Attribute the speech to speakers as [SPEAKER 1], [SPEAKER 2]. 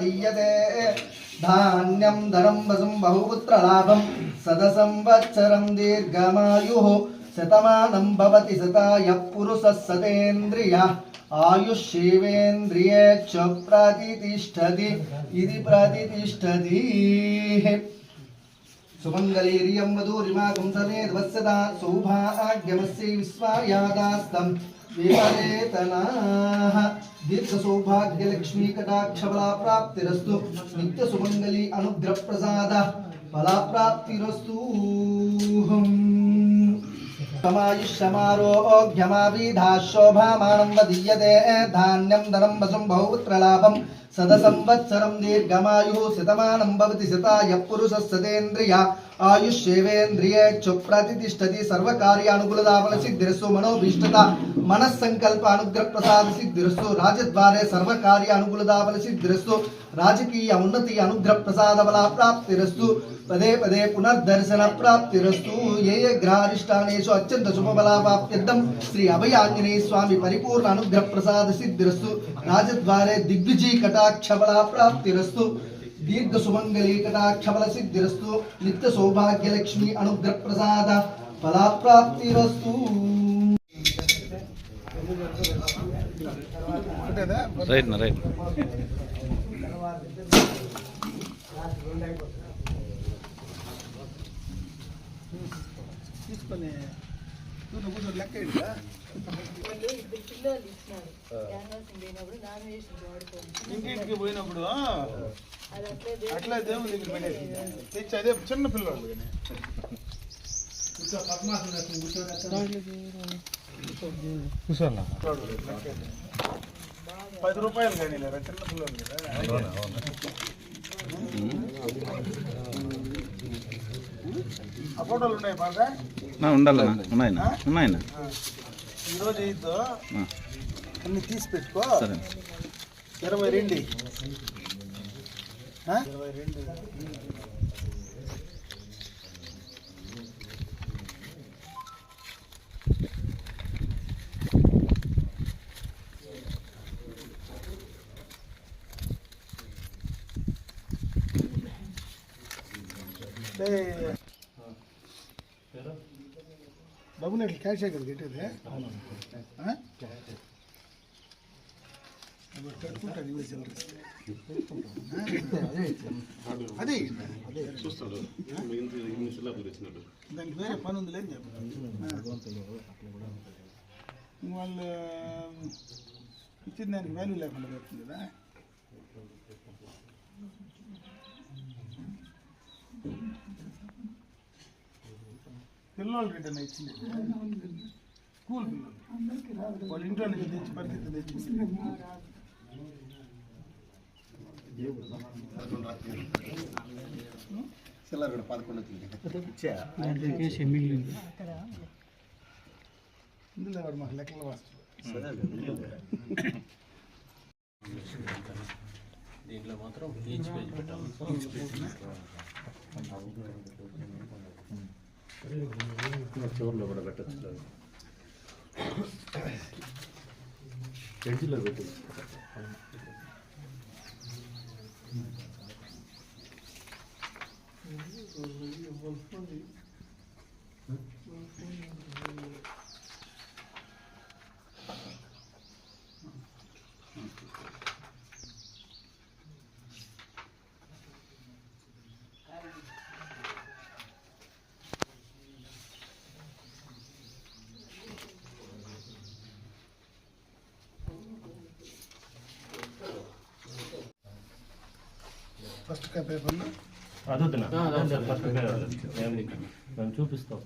[SPEAKER 1] दीयते धान्यं धनं वसुं बहुपुत्रलाभं सदसंवत्सरं दीर्घमायुः शतमानं भवति शतायः पुरुषः सतेन्द्रियः आयुष्येवेन्द्रिये च प्रतितिष्ठति इति प्रतितिष्ठति सुमङ्गलीर्यं मधुरिमाकं समेधवत्सदा सौभाग्यमस्यै विश्वायादास्तं श्रीमदेतनाः दीर्घसौभाग्यलक्ष्मीकटाक्षबलाप्राप्तिरस्तु नित्यसुमङ्गली अनुग्रहप्रसादः बलाप्राप्तिरस्तु समायुष्यमारोग्यमाविधाशोभामानन्दीयते धान्यं धनं वसुं बहुपुत्रलाभं सदसंवत्सरं दीर्घमायुः शतमानं भवति शताय पुरुषः सतेन्द्रिय आयुष्येवेन्द्रिये च प्रतितिष्ठति सर्वकार्यानुकूलताफलसिद्धिरस्तु मनोभीष्टता मनस्सङ्कल्प अनुग्रहप्रसादसिद्धिरस्तु राजद्वारे सर्वकार्यानुकूलताफलसिद्धिरस्तु राजकीय उन्नति अनुग्रहप्रसादबला प्राप्तिरस्तु पदे पदे पुनर्दर्शन प्राप्तिरस्तु ये ये ग्रहारिष्टानेषु अत्यन्त शुभबलापाप्यर्थं श्री अभय आञ्जनेय स्वामी परिपूर्ण अनुग्रह प्रसाद सिद्धिरस्तु राजद्वारे दिग्विजय కటాక్షబల ప్రాప్తిరస్తు దీర్ఘ సుమంగళీ కటాక్షబల సిద్ధిరస్తు నిత్య సౌభాగ్యలక్ష్మి అనుగ్రహ ప్రసాద ఫలాప్రాప్తిరస్తు
[SPEAKER 2] రైట్ రైట్
[SPEAKER 3] తీసుకునే లెక్క
[SPEAKER 4] నామినేషన్ వాడుకోండి
[SPEAKER 3] ఇంటింటికి పోయినప్పుడు
[SPEAKER 4] అట్లే
[SPEAKER 3] దేవుని దగ్గర పెట్టేసి తెచ్చి అదే చిన్న పిల్లలు కానీ. పది రూపాయలు కానీ లేదా చిన్న పిల్లలు కదా. ఆ ఫోటోలు ఉన్నాయి బాగా
[SPEAKER 2] నా ఉండాలన్నా ఉన్నాయన్నా ఉన్నాయన్నా.
[SPEAKER 3] ఈరోజు
[SPEAKER 2] ఆ,
[SPEAKER 3] అన్ని తీసి పెట్టుకో. ఇరవై రెండు. ఇరవై రెండు డబ్బులు ఎట్లా? క్యాష్ కదా కట్టేది అదే దానికి వేరే పని ఉంది లేని చెప్పారు వాళ్ళు ఇచ్చిన దానికి వాల్యూ లేకుండా పెడుతుంది కదా పిల్లలు రిటర్న్ ఇచ్చింది స్కూల్ పిల్లలు వాళ్ళ ఇంట్లో నుంచి తెచ్చి పరిస్థితి తెచ్చింది ఇందులో వాడు మాకు లెక్కలు వస్తుంది
[SPEAKER 5] దీంట్లో మాత్రం ఈచ్ పేజ్ పెట్టాలి చివరిలో కూడా పెట్టచ్చు Thank you.
[SPEAKER 3] ఫస్ట్ పేపర్లో
[SPEAKER 5] అదొద్దునా? ఫస్ట్ చూపిస్తాం.